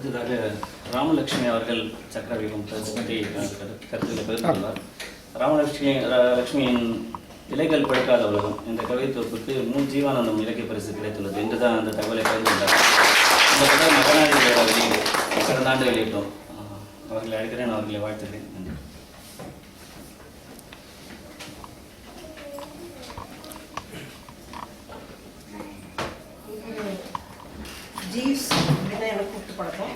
அடுத்ததாக ராமலட்சுமி அவர்கள் சக்கரவியூகம் பற்றி கருத்துக்களை பகிர்ந்துள்ளார் ராமலட்சுமி லட்சுமியின் இலைகள் படுக்காத உலகம். இந்த கவிதை தொகுப்புக்கு மு ஜீவானந்தம் இலக்கிய பரிசு கிடைத்துள்ளது என்றுதான் அந்த தகவலை பகிர்ந்துள்ளார் இந்த புத்தகம் மகனாதிபதியோட வெளியீடு கடந்த ஆண்டு வெளியிட்டோம். அவர்களை அழைக்கிறேன். அவர்களை வாழ்த்துகிறேன். நன்றி. ஜீவ்ஸ் எனக்கு கூப்பிட்டு பழக்கம்.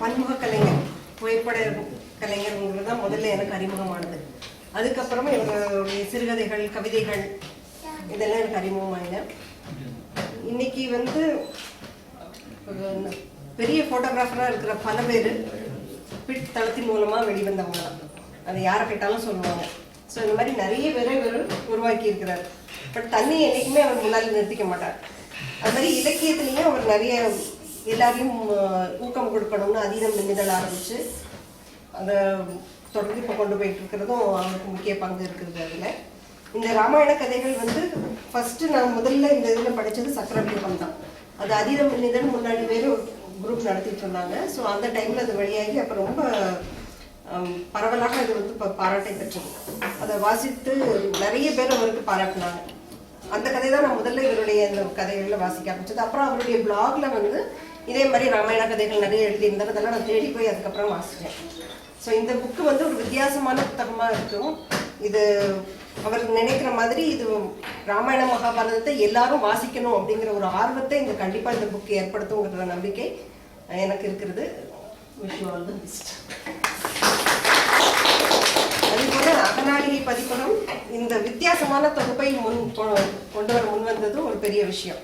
பன்முக கலைஞர் புகைப்பட கலைஞருங்கிறது தான் முதல்ல எனக்கு அறிமுகமானது. அதுக்கப்புறமா இவருடைய சிறுகதைகள் கவிதைகள் இதெல்லாம் எனக்கு அறிமுகமாயின. இன்னைக்கு வந்து பெரிய ஃபோட்டோகிராஃபராக இருக்கிற பல பேர் பிட் தளத்தின் மூலமாக வெளிவந்தவங்க தான் அதை யாரை கேட்டாலும் சொல்லுவாங்க. ஸோ இந்த மாதிரி நிறைய பேரை இவர் உருவாக்கி இருக்கிறார் பட் தண்ணி என்றைக்குமே அவர் முன்னாடி நிறுத்திக்க மாட்டார். அது மாதிரி இலக்கியத்திலேயே அவர் நிறைய எல்லாரையும் ஊக்கம் கொடுக்கணும்னு அதீதம் நிமிதல் ஆரம்பிச்சு அதை தொடர்ந்து இப்போ கொண்டு போயிட்டு இருக்கிறதும் அவருக்கு முக்கிய பங்கு இருக்குது அதில். இந்த ராமாயண கதைகள் வந்து ஃபர்ஸ்ட் நான் முதல்ல இந்த இதில் படித்தது சக்கரவியூகம் தான் அது அதீதம் நிமிதல் முன்னாடி வேறு குரூப் நடத்திட்டு இருந்தாங்க. ஸோ அந்த டைமில் அது வழியாகி அப்போ ரொம்ப பரவலாக இது வந்து இப்போ பாராட்டை பெற்றது. அதை வாசித்து நிறைய பேர் அவருக்கு பாராட்டினாங்க. அந்த கதை தான் நான் முதல்ல இவருடைய இந்த கதைகளில் வாசிக்க ஆரம்பிச்சது. அப்புறம் அவருடைய பிளாக்ல வந்து இதே மாதிரி ராமாயண கதைகள் நிறைய எழுதியிருந்தாரு அதெல்லாம் நான் தேடி போய் அதுக்கப்புறம் வாசித்தேன் ஸோ இந்த புக்கு வந்து ஒரு வித்தியாசமான புத்தகமாக இருக்கும். இது அவர் நினைக்கிற மாதிரி இது ராமாயண மகாபாரதத்தை எல்லாரும் வாசிக்கணும் அப்படிங்கிற ஒரு ஆர்வத்தை இந்த கண்டிப்பாக இந்த புக்கு ஏற்படுத்துங்கிற நம்பிக்கை எனக்கு இருக்கிறது. விஷ் ஆல் தி பெஸ்ட் அகநாளிகை இந்த வித்தியாசமான தொகுப்பை முன் கொ- கொண்டு வர முன் வந்தது ஒரு பெரிய விஷயம்.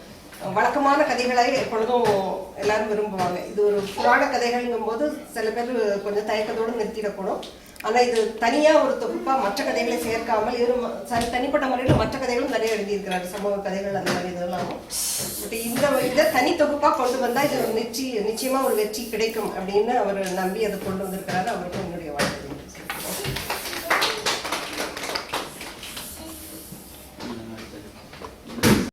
வழக்கமான கதைகளை எப்பொழுதும் எல்லாரும் விரும்புவாங்க. இது ஒரு புராண கதைகள்ங்கும் போது சில பேர் கொஞ்சம் தயக்கத்தோடு நிறுத்திடக்கூடும். ஆனால் இது தனியாக ஒரு தொகுப்பாக மற்ற கதைகளை சேர்க்காமல் இவரும் சரி தனிப்பட்ட முறையில் மற்ற கதைகளும் நிறைய எழுதியிருக்கிறாரு. சமூக கதைகள் அந்த மாதிரி இதெல்லாம். பட் இந்த இதை தனி தொகுப்பாக கொண்டு வந்தால் இது ஒரு நிச்சய நிச்சயமாக ஒரு வெற்றி கிடைக்கும் அப்படின்னு அவர் நம்பி அதை கொண்டு வந்திருக்கிறாரு. வாழ்க்கை